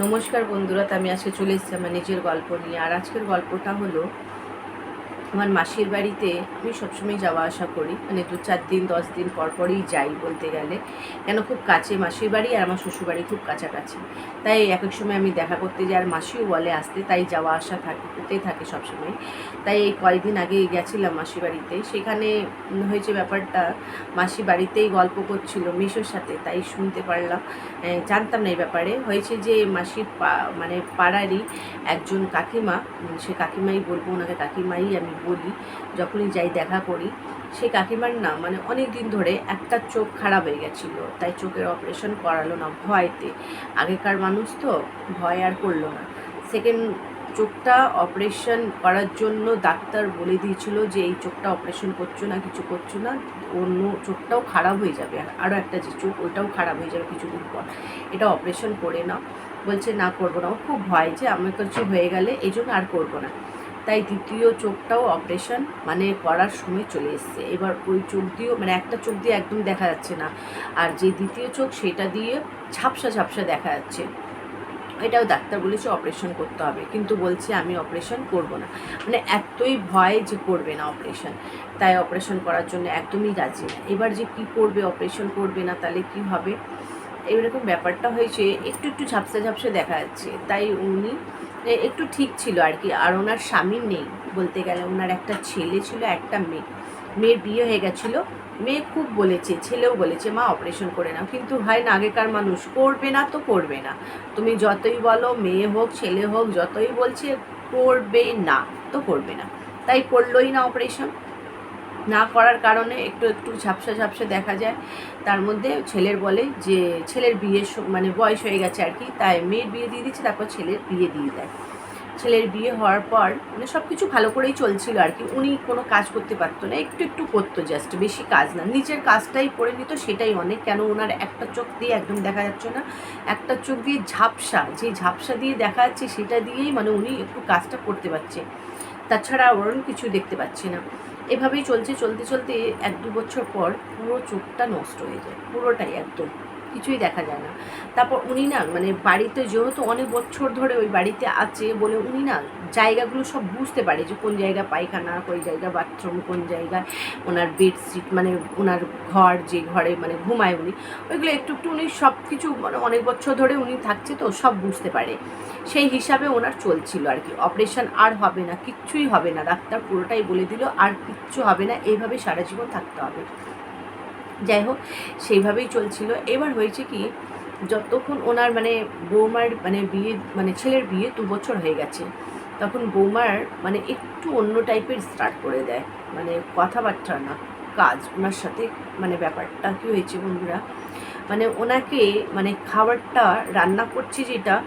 নমস্কার বন্ধুরা আমি আজকে চলে এসেছি আমার নিজের গল্প নিয়ে। আর আজকের গল্পটা হলো আমার মাসির বাড়িতে আমি সবসময় যাওয়া আসা করি। মানে দু চার দিন, দশ দিন পর পরই যাই বলতে গেলে। কেন? খুব কাছে মাসির বাড়ি আর আমার শ্বশুর বাড়ি খুব কাছাকাছি। তাই এক এক সময় আমি দেখা করতে যাই আর মাসিও বলে আসতে, তাই যাওয়া আসা থাকে করতেই থাকে সবসময়। তাই এই কয়েকদিন আগে গেছিলাম মাসি বাড়িতে। সেখানে হয়েছে ব্যাপারটা, মাসি বাড়িতেই গল্প করছিল মিশোর সাথে, তাই শুনতে পারলাম। জানতাম না এই ব্যাপারে। হয়েছে যে মাসির পা মানে পাড়ারই একজন কাকিমা, সে কাকিমাই বলব, ওনাকে কাকিমাই আমি বলি, যখনই যাই দেখা করি সেই কাকিমার না মানে অনেক দিন ধরে একটা চোখ খারাপ হয়ে গেছিল। তাই চোখের অপারেশন করালো না ভয়তে। আগেকার মানুষ তো ভয় আর করল না। সেকেন্ড চোখটা অপারেশন করার জন্য ডাক্তার বলে দিয়েছিল যে, এই চোখটা অপারেশন করছ না, কিছু করছ না, অন্য চোখটাও খারাপ হয়ে যাবে। আরও একটা যে চোখ, ওইটাও খারাপ হয়ে যাবে কিছুদিন পর। এটা অপারেশন করে নাও। বলছে, না করব না। ও খুব ভয় যে, আমার কিছু হয়ে গেলে এই জন্য আর করব না। তাই দ্বিতীয় চোখটাও অপারেশন মানে করার সময় চলে এসছে। এবার ওই চোখ দিয়েও মানে একটা চোখ দিয়ে একদম দেখা যাচ্ছে না। আর যে দ্বিতীয় চোখ সেটা দিয়ে ঝাপসা ঝাপসা দেখা যাচ্ছে। এটাও ডাক্তার বলেছে অপারেশন করতে হবে। কিন্তু বলছে আমি অপারেশন করব না। মানে এতই ভয় যে করবে না অপারেশন তাই অপারেশন করার জন্য একদমই রাজি না। এবার যে কি করবে অপারেশন করবে না, তাহলে কি হবে? এরকম ব্যাপারটা হয়েছে। একটু একটু ঝাপসা ঝাপসা দেখা যাচ্ছে। তাই উনি একটু ঠিক ছিল আর কি। আর ওনার স্বামী নেই বলতে গেলে। ওনার একটা ছেলে ছিল, একটা মেয়ে। মেয়ের বিয়ে হয়ে গেছিল। মেয়ে খুব বলেছে, ছেলেও বলেছে, মা অপারেশন করে নাও। কিন্তু হয় না আগেকার মানুষ, করবে না তো করবে না। তুমি যতই বলো, মেয়ে হোক, ছেলে হোক, যতই বলছে, করবে না তো করবে না। তাই করলোই না অপারেশন না করার কারণে একটু একটু ঝাপসা ঝাপসা দেখা যায়। তার মধ্যে ছেলের বলে যে, ছেলের বিয়ের মানে বয়স হয়ে গেছে আর কি, তাই মেয়ের বিয়ে দিয়ে দিচ্ছে তারপর ছেলের বিয়ে দিয়ে দেয়। ছেলের বিয়ে হওয়ার পর মানে সব কিছু ভালো করেই চলছিল আর কি, উনি কোনো কাজ করতে পারতো না, একটু একটু করতো জাস্ট বেশি কাজ না। নিজের কাজটাই করে নিত, সেটাই অনেক, কেন ওনার একটা চোখ দিয়ে একদম দেখা যাচ্ছে না। একটা চোখ দিয়ে ঝাপসা, যে ঝাপসা দিয়ে দেখা যাচ্ছে, সেটা দিয়েই মানে উনি একটু কাজটা করতে পারছে। তাছাড়া ওরম কিছু দেখতে পাচ্ছি না। এভাবেই চলছে, চলতে চলতে এক দু বছর পর পুরো চোখটা নষ্ট হয়ে যায়, পুরোটাই একদম। কিছুই দেখা যায় না। তারপর উনি না মানে বাড়িতে যেহেতু অনেক বছর ধরে ওই বাড়িতে আছে বলে উনি না জায়গাগুলো সব বুঝতে পারে যে কোন জায়গা পায়খানা, কোন জায়গা বাথরুম কোন জায়গায় ওনার বেডশিট মানে ওনার ঘর, যে ঘরে মানে ঘুমায় উনি। ওইগুলো একটু একটু উনি সব কিছু মানে অনেক বছর ধরে উনি থাকছে তো সব বুঝতে পারে। সেই হিসাবে ওনার চলছিল আর কি। অপারেশন আর হবে না, কিচ্ছুই হবে না। ডাক্তার পুরোটাই বলে দিল, আর কিচ্ছু হবে না। এইভাবে সারা জীবন থাকতে হবে। যাই হোক সেইভাবেই চলছিল। এবার হয়েছে কি, যতক্ষণ ওনার মানে বৌমার মানে বিয়ে মানে ছেলের বিয়ে দু বছর হয়ে গেছে, তখন বৌমার মানে একটু অন্য টাইপের স্টার্ট করে দেয়। মানে কথাবার্তা না, কাজ, ওনার সাথে মানে ব্যাপারটা কী হয়েছে বন্ধুরা? মানে ওনাকে মানে খাবারটা রান্না করছে যেটা,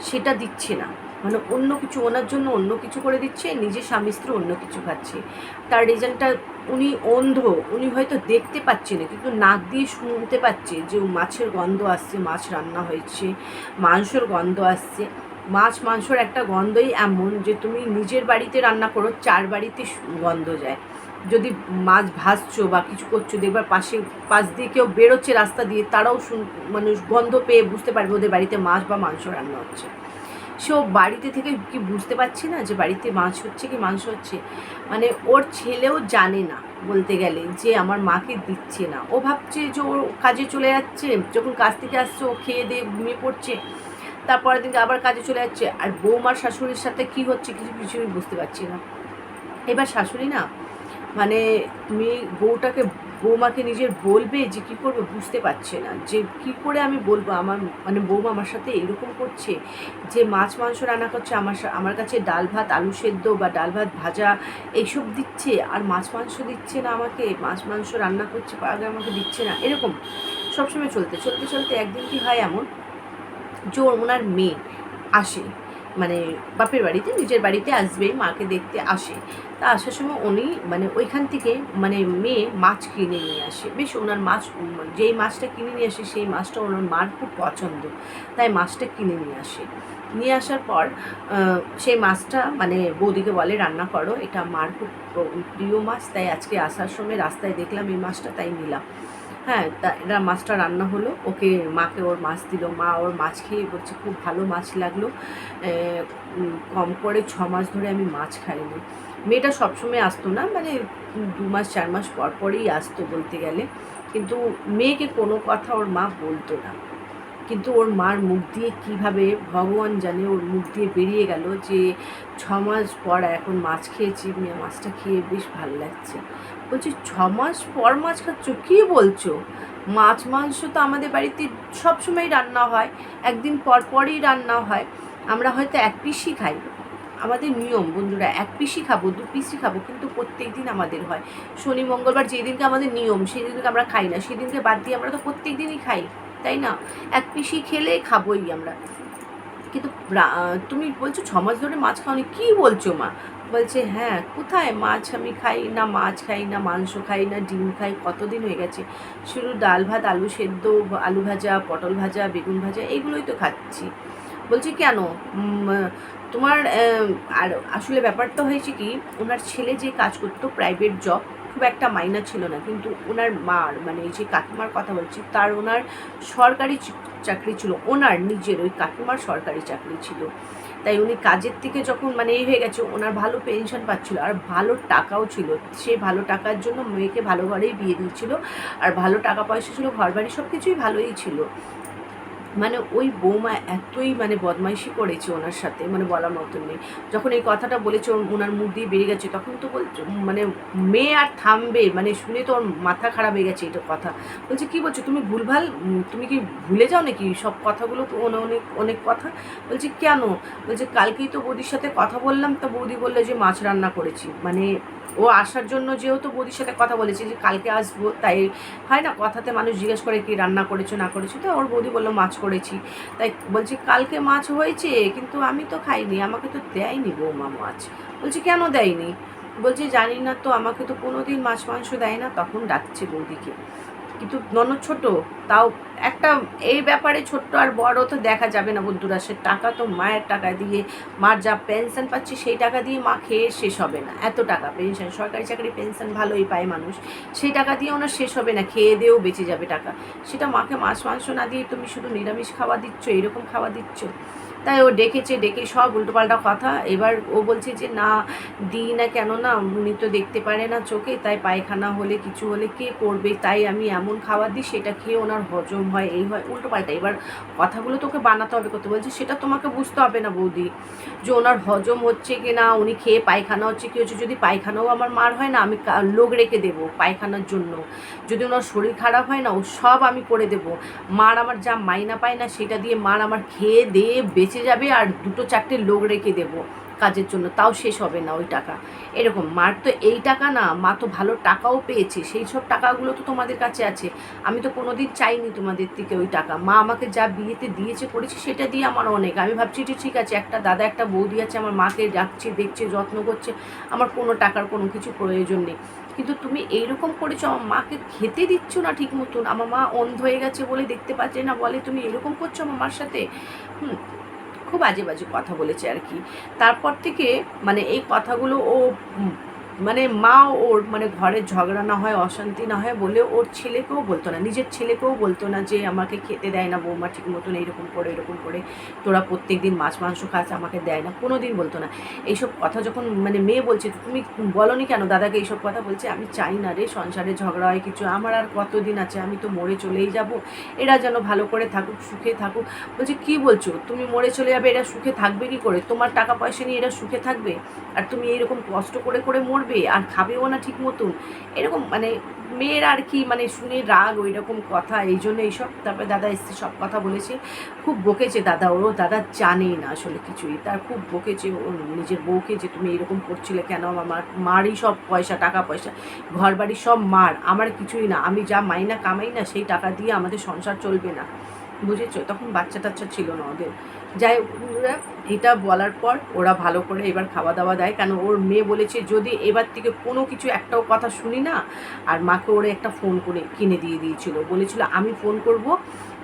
সেটা দিচ্ছে না। মানে অন্য কিছু, ওনার জন্য অন্য কিছু করে দিচ্ছে, নিজের স্বামী স্ত্রী অন্য কিছু খাচ্ছে। তার রিজনটা উনি অন্ধ, উনি হয়তো দেখতে পাচ্ছে না, কিন্তু নাক দিয়ে শুনতে পাচ্ছে যে মাছের গন্ধ আসছে, মাছ রান্না হয়েছে, মাংসর গন্ধ আসছে। মাছ মাংসর একটা গন্ধই এমন যে তুমি নিজের বাড়িতে রান্না করো, চার বাড়িতে গন্ধ যায়। যদি মাছ ভাজছো বা কিছু করছ দেখবার পাশে, পাশ দিয়ে কেউ বেরোচ্ছে রাস্তা দিয়ে, তারাও শুন মানুষ গন্ধ পেয়ে বুঝতে পারবে ওদের বাড়িতে মাছ বা মাংস রান্না হচ্ছে। সে বাড়িতে থেকে কি বুঝতে পারছে না যে বাড়িতে মাছ হচ্ছে কি মাংস হচ্ছে? মানে ওর ছেলেও জানে না বলতে গেলে যে আমার মাকে দিচ্ছে না। ও ভাবছে যে ওর কাজে চলে যাচ্ছে, যখন কাজ থেকে আসছে ও খেয়ে দিয়ে ঘুমিয়ে পড়ছে, তারপরের দিন আবার কাজে চলে যাচ্ছে। আর বৌমার শাশুড়ির সাথে কি হচ্ছে কিছু কিছুই বুঝতে পারছি না। এবার শাশুড়ি না মানে মেয়ে বউটাকে, বৌমাকে নিজের বলবে যে কি করবে বুঝতে পারছে না। যে কি করে আমি বলব? আমার মানে বৌমা আমার সাথে এরকম করছে যে মাছ, মাংস রান্না করছে, আমার আমার কাছে ডাল ভাত, আলু সেদ্ধ বা ডাল ভাত ভাজা এইসব দিচ্ছে আর মাছ, মাংস দিচ্ছে না আমাকে। মাছ, মাংস রান্না করছে আগে আমাকে দিচ্ছে না। এরকম সবসময় চলতে চলতে চলতে একদিন কি হয় এমন? যে ওনার মেয়ে আসে মানে বাপের বাড়িতে, নিজের বাড়িতে আসবে, মাকে দেখতে আসে। তা আসার সময় উনি মানে ওইখান থেকে মানে মেয়ে মাছ কিনে নিয়ে আসে। বেশ ওনার মাছ যেই মাছটা কিনে নিয়ে আসে, সেই মাছটা ওনার মার খুব পছন্দ। তাই মাছটা কিনে নিয়ে আসে। নিয়ে আসার পর সেই মাছটা মানে বৌদিকে বলে, রান্না করো, এটা মার খুব প্রিয় মাছ, তাই আজকে আসার সময় রাস্তায় দেখলাম এই মাছটা, তাই নিলাম। হ্যাঁ তা এরা মাছটা রান্না হলো। ওকে মাকে ওর মাছ দিল। মা ওর মাছ খেয়ে বলছে, খুব ভালো মাছ লাগল। কম করে ছ মাস ধরে আমি মাছ খাইনি। মেয়েটা সবসময় আসতো না মানে দু মাস, চার মাস পর পরেই আসতো বলতে গেলে। কিন্তু মেয়েকে কোনো কথা ওর মা বলতো না। কিন্তু ওর মার মুখ দিয়ে কীভাবে ভগবান জানে, ওর মুখ দিয়ে বেরিয়ে গেল যে ছ মাস পর এখন মাছ খেয়েছি, মেয়ে মাছটা খেয়ে বেশ ভালো লাগছে। বলছি, ছ মাস পর মাছ খাচ্ছ? কী বলছো? মাছ, মাংস তো আমাদের বাড়িতে সবসময় রান্না হয়, একদিন পর পরই রান্না হয়। আমরা হয়তো এক পিসই খাই। আমাদের নিয়ম, বন্ধুরা, এক পিসই খাব, দু পিসই খাব কিন্তু প্রত্যেক দিন আমাদের হয়। শনি, মঙ্গলবার যেদিনকে আমাদের নিয়ম, সেই দিনকে আমরা খাই না। সেদিনকে বাদ দিয়ে আমরা তো প্রত্যেক দিনই খাই, তাই না? এক পিসি খেলে খাবোই আমরা। কিন্তু তুমি বলছো ছ মাস ধরে মাছ খাওনি, কী বলছো মা? বলছে হ্যাঁ কোথায় মাছ আমি খাই না মাছ খাই, না মাংস খাই, না ডিম খাই, কতদিন হয়ে গেছে? শুধু ডাল ভাত, আলু সেদ্ধ, আলু ভাজা, পটল ভাজা, বেগুন ভাজা এগুলোই তো খাচ্ছি। বলছি কেন? তোমার আর আসলে ব্যাপারটা হয়েছে কি, ওনার ছেলে যে কাজ করতো প্রাইভেট জব খুব একটা মাইনা ছিল না। কিন্তু ওনার মার মানে যে কাকিমার কথা বলছি, তার ওনার সরকারি চাকরি ছিল। ওনার নিজের, ওই কাকিমার সরকারি চাকরি ছিল। তাই উনি কাজের থেকে যখন মানে এই হয়ে গেছে, ওনার ভালো পেনশন পাচ্ছিল। আর ভালো টাকাও ছিল। সেই ভালো টাকার জন্য মেয়েকে ভালো ঘরেই বিয়ে দিয়েছিল। আর ভালো টাকা পয়সা ছিল ঘর বাড়ি সব কিছুই ভালোই ছিল। মানে ওই বৌমা এতই মানে বদমাইশি করেছে ওনার সাথে মানে বলার মতন নেই। যখন এই কথাটা বলেছে ওনার মুখ দিয়ে বেরিয়ে গেছে, তখন তো বলছে মানে মেয়ে আর থামবে মানে শুনে তো ওর মাথা খারাপ হয়ে গেছে এটা কথা। বলছে, কি বলছো, তুমি ভুলভাল, তুমি কি ভুলে যাও নাকি সব কথাগুলো অনেক অনেক কথা? বলছে, কেন? বলছে, কালকেই তো বৌদির সাথে কথা বললাম, তো বৌদি বলল যে মাছ রান্না করেছি। মানে ও আসার জন্য যেহেতু বৌদির সাথে কথা বলেছে যে কালকে আসব, তাই হয় না? কথাতে মানুষ জিজ্ঞেস করে কি রান্না করেছ, না করেছ? তো ওর বৌদি বলল, মাছ করেছি। তাই বলছি, কালকে মাছ হয়েছে, কিন্তু আমি তো খাইনি, আমাকে তো দেয়নি বৌমা মাছ। বলছি, কেন দেয়নি? বলছি, জানি না তো, আমাকে তো কোনো দিন মাছ মাংস দেয় না। তখন ডাকছে বৌদিকে। কিন্তু ননদ ছোট, তাও একটা এই ব্যাপারে ছোট্ট আর বড় তো দেখা যাবে না বন্ধুরা। সে টাকা তো মায়ের টাকা দিয়ে, মার যা পেনশন পাচ্ছে সেই টাকা দিয়ে মা খেয়ে শেষ হবে না। এত টাকা পেনশন সরকারি চাকরি পেনশন ভালোই পায় মানুষ। সেই টাকা দিয়ে ওনার শেষ হবে না, খেয়ে দিয়েও বেঁচে যাবে টাকা। সেটা মাকে মাছ, মাংস না দিয়ে তুমি শুধু নিরামিষ খাওয়া দিচ্ছ, এরকম খাওয়া দিচ্ছ? তাই ও ডেকেছে, ডেকে সব উল্টোপাল্টা কথা। এবার ও বলছে যে, না, দিই না কেন না? উনি তো দেখতে পারে না চোখে, তাই পায়খানা হলে, কিছু হলে কে করবে? তাই আমি এমন খাবার দিই, সেটা খেয়ে ওনার হজম হয়, এই হয়, উল্টোপাল্টা। এবার কথাগুলো তোকে বানাতে হবে কত বলছে, সেটা তোমাকে বুঝতে হবে না বৌদি, যে ওনার হজম হচ্ছে কি না? উনি খেয়ে পায়খানা হচ্ছে কি হচ্ছে? যদি পায়খানাও আমার মার হয় না, আমি লোক রেখে দেবো পায়খানার জন্য। যদি ওনার শরীর খারাপ হয় না, ও সব আমি করে দেব। মার আমার যা মাইনা পায় না, সেটা দিয়ে মার আমার খেয়ে দিয়ে বেঁচে যাবে আর দুটো চারটে লোক রেখে দেবো কাজের জন্য। তাও শেষ হবে না ওই টাকা। এরকম, মার তো এই টাকা না, মা তো ভালো টাকাও পেয়েছে। সেই সব টাকাগুলো তো তোমাদের কাছে আছে। আমি তো কোনোদিন চাইনি তোমাদের থেকে ওই টাকা। মা আমাকে যা বিয়েতে দিয়েছে, করেছে, সেটা দিয়ে আমার অনেক। আমি ভাবছি যে ঠিক আছে, একটা দাদা, একটা বৌদি আছে, আমার মাকে রাখছে দেখছে, যত্ন করছে। আমার কোনো টাকার কোনো কিছু প্রয়োজন নেই। কিন্তু তুমি এইরকম করেছ, আমার মাকে খেতে দিচ্ছ না ঠিক মতন। আমার মা অন্ধ হয়ে গেছে বলে দেখতে পাচ্ছে না। বলে তুমি এরকম করছ আমার মার সাথে? হুম খুব আজে বাজে কথা বলেছে আর কি। তারপর থেকে মানে এই কথাগুলো ও মানে মা ওর মানে ঘরে ঝগড়া না হয়, অশান্তি না হয় বলে ওর ছেলেকেও বলতো না। নিজের ছেলেকেও বলতো না যে, আমাকে খেতে দেয় না বৌমা ঠিক মতন এইরকম করে, এরকম করে। তোরা প্রত্যেক দিন মাছ, মাংস খাস, আমাকে দেয় না। কোনো দিন বলতো না। এইসব কথা যখন মানে মেয়ে বলছে, তুমি বলো বলনি কেন? দাদাকে এইসব কথা বলছে, আমি চাই না রে, সংসারে ঝগড়া হয় কিছু। আমার আর কতদিন আছে? আমি তো মরে চলেই যাব। এরা যেন ভালো করে থাকুক, সুখে থাকুক। বলছে, কি বলছো? তুমি মরে চলে যাবে, এরা সুখে থাকবে কি করে? তোমার টাকা পয়সা নিয়ে এরা সুখে থাকবে? আর তুমি এরকম কষ্ট করে করে মরবে আর খাবেও না ঠিক মতন। এরকম মানে মেয়ের আর কি মানে শুনে রাগ ওই রকম কথা, এই জন্য এইসব। তারপরে দাদা এসছে, সব কথা বলেছে। খুব বকেছে দাদা ওরও, দাদা জানেই না আসলে কিছুই। তার খুব বকেছে ওর নিজের বউকে যে তুমি এরকম করছিলে কেন? আমার মারই সব পয়সা, টাকা পয়সা ঘর বাড়ি সব মার, আমার কিছুই না। আমি যা মাইনা কামাই না, সেই টাকা দিয়ে আমাদের সংসার চলবে না। বুঝেছ? তখন বাচ্চা টাচ্চা ছিল না ওদের। যাই এটা বলার পর ওরা ভালো করে এবার খাওয়া দাওয়া দেয়। কেন ওর মেয়ে বলেছে, যদি এবার থেকে কোনো কিছু একটাও কথা শুনি না, আর মাকে ওরা একটা ফোন করে কিনে দিয়ে দিয়েছিল। বলেছিল, আমি ফোন করব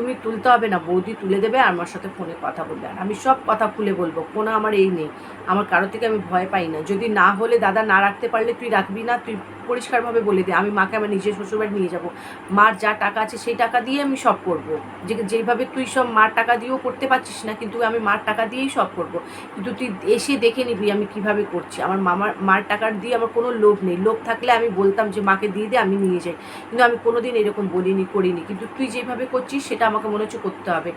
তুমি তুলতে হবে না, বৌদি তুলে দেবে আর আমার সাথে ফোনে কথা বলবে। আর আমি সব কথা খুলে বলব কোনো আমার এই নেই। আমার কারও থেকে আমি ভয় পাই না। যদি না হলে দাদা না রাখতে পারলে তুই রাখবি না, তুই পরিষ্কারভাবে বলে দে। আমি মাকে আমার নিজের শ্বশুরবাড়ি নিয়ে যাব। মার যা টাকা আছে সেই টাকা দিয়ে আমি সব করব। যে যেইভাবে তুই সব মার টাকা দিয়েও করতে পারছিস না, কিন্তু আমি মার টাকা দিয়েই সব করব। কিন্তু তুই এসে দেখে নিবি আমি কীভাবে করছি। আমার মামার মার টাকার দিয়ে আমার কোনো লোভ নেই। লোভ থাকলে আমি বলতাম যে, মাকে দিয়ে দে, আমি নিয়ে যাই। কিন্তু আমি কোনোদিন এরকম বলিনি, করিনি। কিন্তু তুই যেভাবে করছিস সেটা আমাকে মনে হচ্ছে করতে হবে।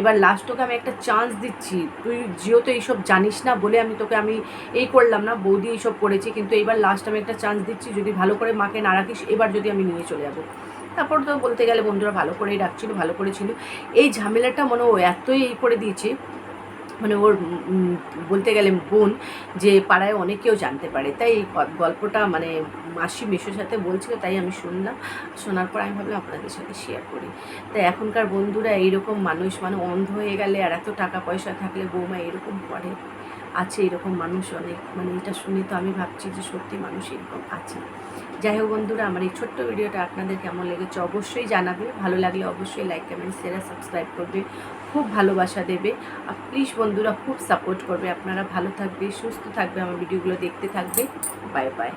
এবার লাস্ট তোকে আমি একটা চান্স দিচ্ছি। তুই জিও তো এইসব জানিস না বলে আমি তোকে আমি এই করলাম না, বৌদি এইসব করেছি, কিন্তু এবার লাস্ট আমি একটা চান্স দিচ্ছি, যদি ভালো করে মাকে না রাখিস, এবার যদি আমি নিয়ে চলে যাব। তারপর তো বলতে গেলে বন্ধুরা ভালো করেই রাখছিল, ভালো করেছিল। এই ঝামেলাটা মনে হয় এতই এই করে দিয়েছে মানে ওর বলতে গেলে বোন যে পাড়ায় অনেকেও জানতে পারে। তাই এই গল্পটা মানে মাসি মেশোর সাথে বলছিল, তাই আমি শুনলাম। শোনার পর আমি ভাবলাম আপনাদের সাথে শেয়ার করি। তাই এখনকার বন্ধুরা এইরকম মানুষ মানে অন্ধ হয়ে গেলে আর এত টাকা পয়সা থাকলে বৌমা এরকম করে। আছে এরকম মানুষ অনেক। মানে এটা শুনে তো আমি ভাবছি যে সত্যি মানুষ এরকম আছে। যাই হোক বন্ধুরা, আমার এই ছোট্ট ভিডিওটা আপনাদের কেমন লেগেছে অবশ্যই জানাবে। ভালো লাগলে অবশ্যই লাইক কমেন্ট শেয়ার সাবস্ক্রাইব করবে। খুব ভালোবাসা দেবে। আর প্লিজ বন্ধুরা, খুব সাপোর্ট করবে। আপনারা ভালো থাকবে, সুস্থ থাকবে, আমার ভিডিওগুলো দেখতে থাকবে। Bye bye